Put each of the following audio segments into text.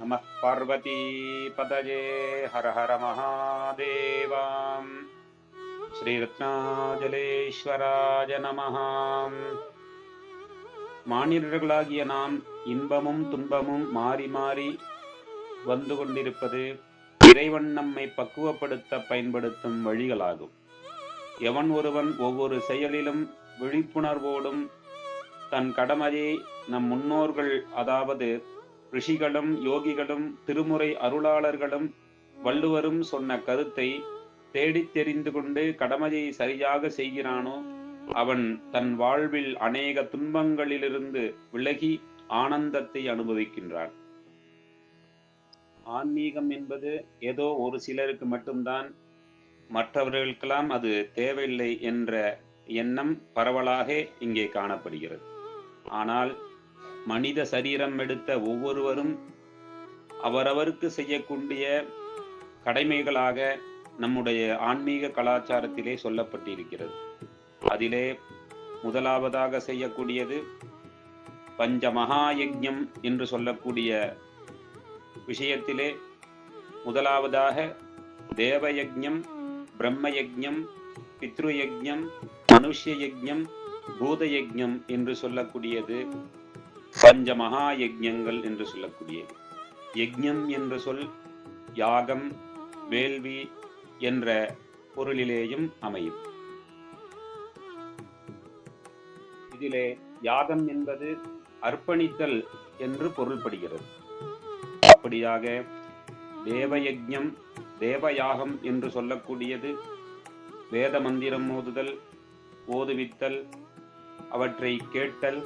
नमः पार्वतीपतये हर हर महादेवाम् ஸ்ரீரத்னாஜலேஸ்வராஜ நமஹாம் மானிடர்களாகிய நாம் இன்பமும் துன்பமும் மாறி மாறி வந்து கொண்டிருப்பது இறைவன் நம்மை பக்குவப்படுத்த பயன்படுத்தும் வழிகளாகும் எவன் ஒருவன் ஒவ்வொரு செயலிலும் விழிப்புணர்வோடும் தன் கடமையை நம் முன்னோர்கள் அதாவது ரிஷிகளும் யோகிகளும் திருமுறை அருளாளர்களும் வள்ளுவரும் சொன்ன கருத்தை தேடித் தெரிந்து கொண்டு கடமையை சரியாக செய்கிறானோ அவன் தன் வாழ்வில் அநேக துன்பங்களிலிருந்து விலகி ஆனந்தத்தை அனுபவிக்கின்றான். ஆன்மீகம் என்பது ஏதோ ஒரு சிலருக்கு மட்டும்தான் மற்றவர்களுக்கெல்லாம் அது தேவையில்லை என்ற எண்ணம் பரவலாக இங்கே காணப்படுகிறது. ஆனால் மனித சரீரம் எடுத்த ஒவ்வொருவரும் அவரவருக்கு செய்யக்கூடிய கடமைகளாக நம்முடைய ஆன்மீக கலாச்சாரத்திலே சொல்லப்பட்டிருக்கிறது. அதிலே முதலாவதாக செய்யக்கூடியது பஞ்ச மகா யஜ்யம் என்று சொல்லக்கூடிய விஷயத்திலே முதலாவதாக தேவயக்ஞம் பிரம்ம யஜ்யம் பித்ரு யஜ்ஞம் மனுஷ்ய யஜ்ஞம் பூத யஜ்யம் என்று சொல்லக்கூடியது பஞ்ச மகா யஜ்யங்கள் என்று சொல்லக்கூடியது. யஜ்யம் என்ற சொல் யாகம் வேள்வி என்ற பொருளிலேயும் அமையும். இதிலே யாகம் என்பது அர்ப்பணித்தல் என்று பொருள்படுகிறது. அப்படியாக தேவயஜம் தேவயாகம் என்று சொல்லக்கூடியது வேத மந்திரம் ஓதுதல் ஓதுவித்தல் அவற்றை கேட்டல்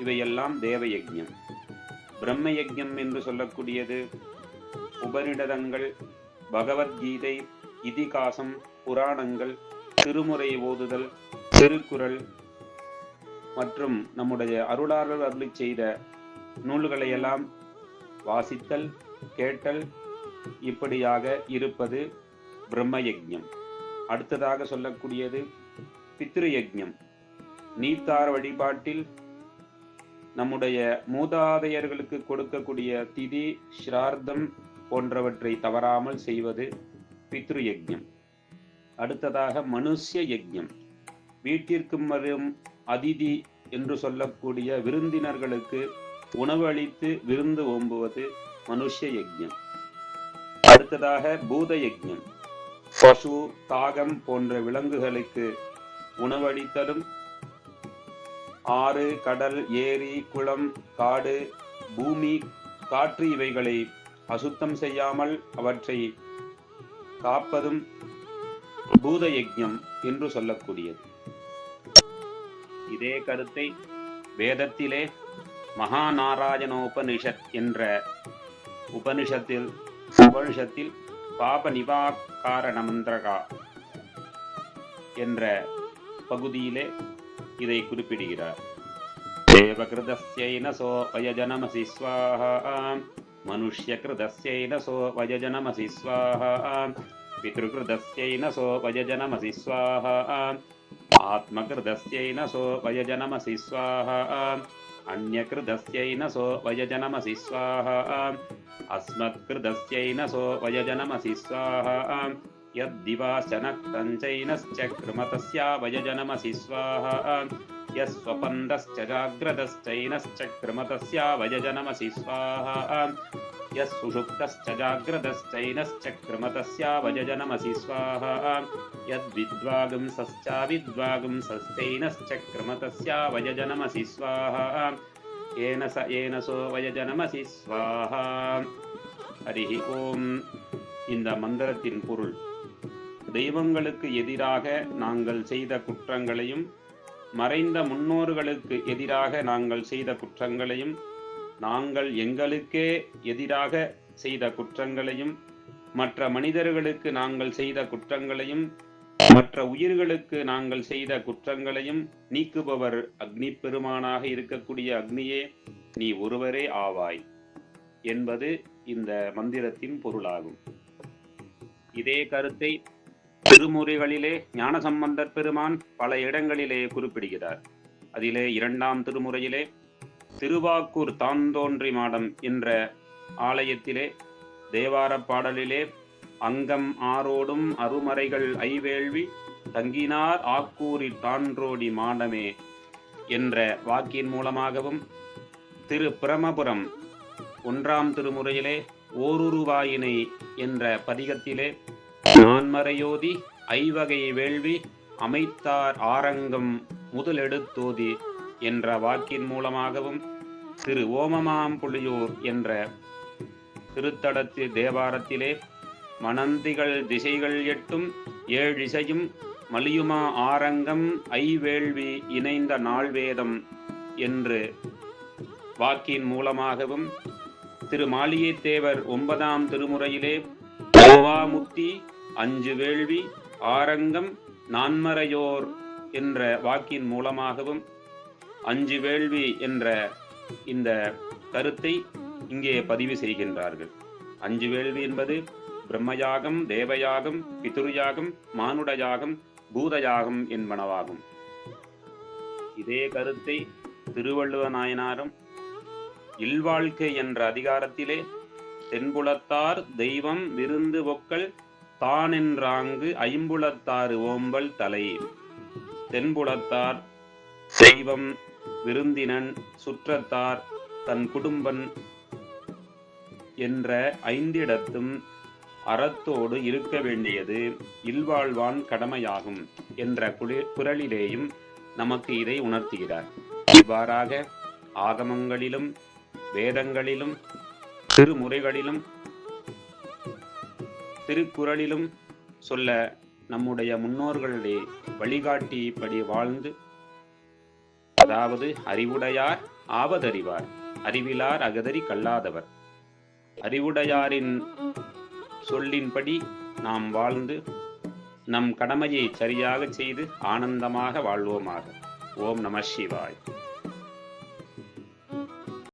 இவையெல்லாம் தேவயஜ்ஞம் பிரம்ம யஜ்யம் என்று சொல்லக்கூடியது உபனிடதங்கள் பகவத்கீதை இதிகாசம் புராணங்கள் திருமுறை ஓதுதல் திருக்குறள் மற்றும் நம்முடைய அருளாளர் அருளி செய்த நூல்களையெல்லாம் வாசித்தல் கேட்டல் இப்படியாக இருப்பது பிரம்ம யஜ்யம் அடுத்ததாக சொல்லக்கூடியது பித்ரு யஜ்ஞம் நீத்தார் வழிபாட்டில் நம்முடைய மூதாதையர்களுக்கு கொடுக்கக்கூடிய திதி ஸ்ரார்த்தம் போன்றவற்றை தவறாமல் செய்வது பித்ரு யஜ்யம். அடுத்ததாக மனுஷ்ய யஜ்யம். வீட்டிற்கு வரும் அதிதி என்று சொல்லக்கூடிய விருந்தினர்களுக்கு உணவு அளித்து விருந்து ஓம்புவது மனுஷ்ய யஜ்யம். அடுத்ததாக பூத யஜ்யம். பசு தாகம் போன்ற விலங்குகளுக்கு உணவளித்தலும் ஆறு கடல் ஏரி குளம் காடு பூமி காற்று இவைகளை. அசுத்தம் செய்யாமல் அவற்றை காப்பதும் பூத யஜ்யம் என்று சொல்லக்கூடியது. இதே கருத்தை வேதத்திலே மகாநாராயணோபனிஷத் என்ற உபனிஷத்தில் உபனிஷத்தில் பாப நிவாகாரண மந்திரகா என்ற பகுதியிலே இதை குறிப்பிடுகிறார் தேவகிருதஸ்யைன சோ வயஜனமசி ஸ்வாஹா मनुष्यकृतस्यैन सो वयजनमसि स्वाहा पितृकृतस्यैन सो वयजनमसि स्वाहा आत्मकृतस्यैन सो वयजनमसि स्वाहा अन्यकृतस्यैन सो वयजनमसि स्वाहा अस्मत्कृतस्यैन सो वयजनमसि स्वाहा यद्दिवाचनक्तञ्चैनश्चक्रमतस्या वयजनमसि स्वाहा यस्वपन्दश्च जाग्रतश्चैनश्च क्रमतस्या वयजनमसि स्वाहा यस्सुषुप्तश्च जाग्रतश्चैनश्च क्रमतस्या वयजनमसि स्वाहा यद्विद्वागुंसश्चाविद्वागुंसश्चैनश्च क्रमतस्या वयजनमसि स्वाहा येन स येन सो वयजनमसि स्वाहा ஹரிஹி ஓம் இந்த மந்திரத்தின் பொருள் தெய்வங்களுக்கு எதிராக நாங்கள் செய்த குற்றங்களையும் மறைந்த முன்னோர்களுக்கு எதிராக நாங்கள் செய்த குற்றங்களையும் நாங்கள் எங்களுக்கே எதிராக செய்த குற்றங்களையும் மற்ற மனிதர்களுக்கு நாங்கள் செய்த குற்றங்களையும் மற்ற உயிர்களுக்கு நாங்கள் செய்த குற்றங்களையும் நீக்குபவர் அக்னி பெருமானாக இருக்கக்கூடிய அக்னியே நீ ஒருவரே ஆவாய் என்பது இந்த மந்திரத்தின் பொருளாகும். இதே கருத்தை திருமுறைகளிலே ஞானசம்பந்தர் பெருமான் பல இடங்களிலே குறிப்பிடுகிறார். அதிலே இரண்டாம் திருமுறையிலே திருவாக்கூர் தாந்தோன்றி மாடம் என்ற ஆலயத்திலே தேவார பாடலிலே அங்கம் ஆரோடும் அருமறைகள் ஐவேள்வி தங்கினார் ஆக்கூரி தான்றோடி மாடமே என்ற வாக்கின் மூலமாகவும் திரு பிரமபுரம் ஒன்றாம் திருமுறையிலே ஓருருவாயினை என்ற பதிகத்திலே நான்மறையோதி ஐவகை வேள்வி அமைத்தார் ஆரங்கம் முதலெடுத்தோதி என்ற வாக்கின் மூலமாகவும் திரு ஓமமாம் புலியூர் என்ற திருத்தடத்து தேவாரத்திலே மணந்திகள் திசைகள் எட்டும் ஏழிசையும் மலியுமா ஆரங்கம் ஐவேள்வி இணைந்த நாள்வேதம் என்று வாக்கின் மூலமாகவும் திரு மாளிகைத்தேவர் ஒன்பதாம் திருமுறையிலே கோவாமுக்தி அஞ்சு வேள்வி ஆரங்கம் நான்மறையோர் என்ற வாக்கின் மூலமாகவும் அஞ்சு வேள்வி என்ற இந்த கருத்தை இங்கே பதிவு செய்கின்றார்கள். அஞ்சு வேள்வி என்பது பிரம்மயாகம் தேவயாகம் பிதுர்யாகம் மானுடயாகம் பூதயாகம் என்பனவாகும். இதே கருத்தை திருவள்ளுவ நாயனாரும் இல்வாழ்க்கை என்ற அதிகாரத்திலே தென்புலத்தார் தெய்வம் விருந்து ஒக்கல் தானென்றாங்கு ஐம்புலத்தாறு ஓம்பல் தலை தென்புலத்தார் தெய்வம் விருந்தினன் சுற்றத்தார் தன் குடும்பன் என்ற ஐந்திடத்தும் அறத்தோடு இருக்க வேண்டியது இல்வாழ்வான் கடமையாகும் என்ற குரலிலேயும் நமக்கு இதை உணர்த்துகிறார். இவ்வாறாக ஆகமங்களிலும் வேதங்களிலும் திருமுறைகளிலும் திருக்குறளிலும் சொல்ல நம்முடைய முன்னோர்களுடைய வழிகாட்டிப்படி வாழ்ந்து அதாவது அறிவுடையார் ஆவதறிவார் அறிவிலார் அகதறி கல்லாதவர். அறிவுடையாரின் சொல்லின்படி நாம் வாழ்ந்து நம் கடமையை சரியாக செய்து ஆனந்தமாக வாழ்வோமாக. ஓம் நம சிவாய்.